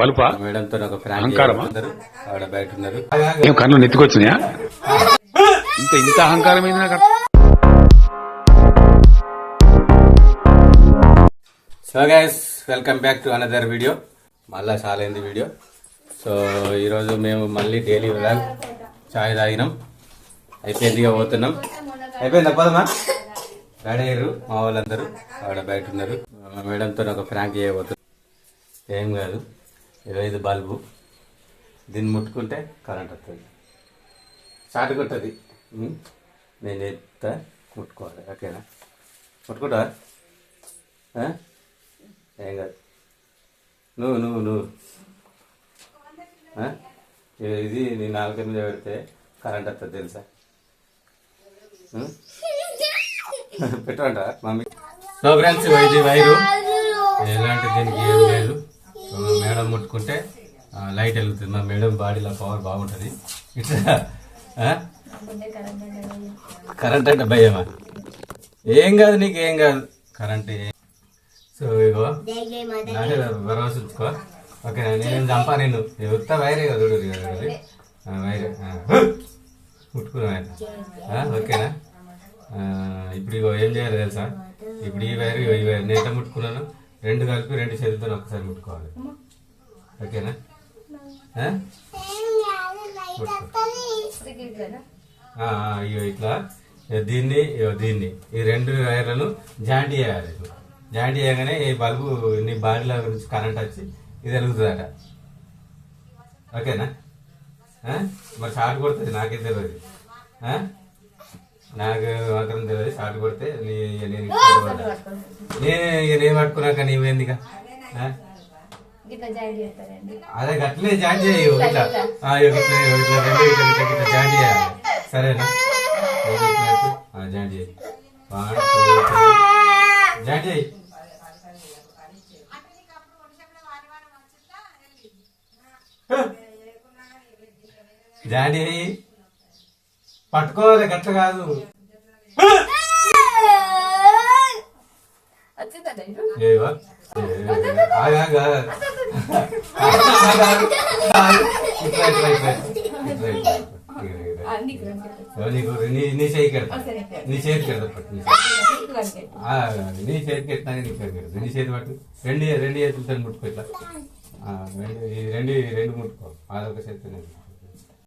పలుపా మేడంతో ఒక అహంకారమా? ఆవిడ బయట ఉన్నారు. ఏం కన్ను నెత్తికొచ్చినాయా? ఇంత ఇంత అహంకారం ఏంది నాకు so guys welcome back to another video మళ్ళా చాలా అయింది వీడియో సో ఈరోజు మేము మళ్ళీ డైలీ వ్లాగ్ చాయ్ తాగినాం. అయిపోయింది పోతున్నాం. అయిపోయింది? అప్పదమ్మా రెడీ అయ్యారు మా వాళ్ళందరూ. ఆవిడ బయట ఉన్నారు. మేడంతో ఒక ప్రాంక్ చేయబోతున్నాం. ఏం కాదు. ఇరవై ఐదు బల్బు. దీన్ని ముట్టుకుంటే కరెంట్ వస్తుంది షార్ట్ కొట్టది. నేను చెప్తా ముట్టుకోవాలి. ఓకేనా? ముట్టుకుంటా? ఏం కాదు. నువ్వు నువ్వు నువ్వు. ఇది- నీ నాలుగు మీద పెడితే కరెంట్ వస్తుంది తెలుసా? ఉం? మమ్మీ? సో ఫ్రెండ్స్ ఇది వైరు. ఎలాంటి దీనికి ఏం లేదు. మేడం ముట్టుకుంటే లైట్ వెలుగుతుంది. మా మేడం బాడీలో పవర్ బాగుంటుంది. ఇట్లా కరెంట్ అంటే భయమా? ఏం కాదు నీకు ఏం కాదు. కరెంట్ సో ఇగో నాకే భరోసా ఉంచుకో. ఓకే నేను చంపా నేను ఉత్త వైరే కదా చూడు వైరే ముట్టుకున్నా ఆయన. ఓకేనా? ఇప్పుడు ఇగో ఏం చేయాలి తెలుసా? ఇప్పుడు ఈ వైర్ ఈ వైరు. నేను ముట్టుకున్నాను? రెండు కలిపి రెండు చేతులతో ఒకసారి ముట్టుకోవాలి. ఓకేనా? ఇగో ఇట్లా. దీన్ని దీన్ని. ఈ రెండు వైర్లను జాయింట్ చేయాలి జాయింట్ చేయగానే ఈ బల్బు నీ బాడీలో నుంచి కరెంట్ వచ్చి ఇది వెలుగుతుందట. ఓకేనా? మరి షార్ట్ కొడుతుంది నాకేం తెలియదు? నాకు మాత్రం తెలియదు షార్ట్ కొడితే నీ నేను నేను పట్టుకున్నాక నీవేందిగా? ఇట్లా జాయిన్ చేస్తారండి. అదే గట్లనే జాయిన్ చేయు ఇట్లా. ఆ, ఇగో ఇట్లా ఇగో ఇట్లా రెండు ఇట్లా ఇట్లా ఇట్లా జాయిన్ చేయాలి. సరేనా? జాయిన్ చేయి. జాయిన్ చేయి. జాయిన్ చేయి. పట్టుకోవాలి గట్ల కాదు. వచ్చిందండి నీ చేయి నీ చేతి కెడతా పట్టు నీ చేతి. నీకు నీ చేతి నీ చేతి పట్టు రెండు రెండు చేతులతో ముట్టుకో ఇట్లా రెండు ఈ రెండు ముట్టుకో అదొక చేతి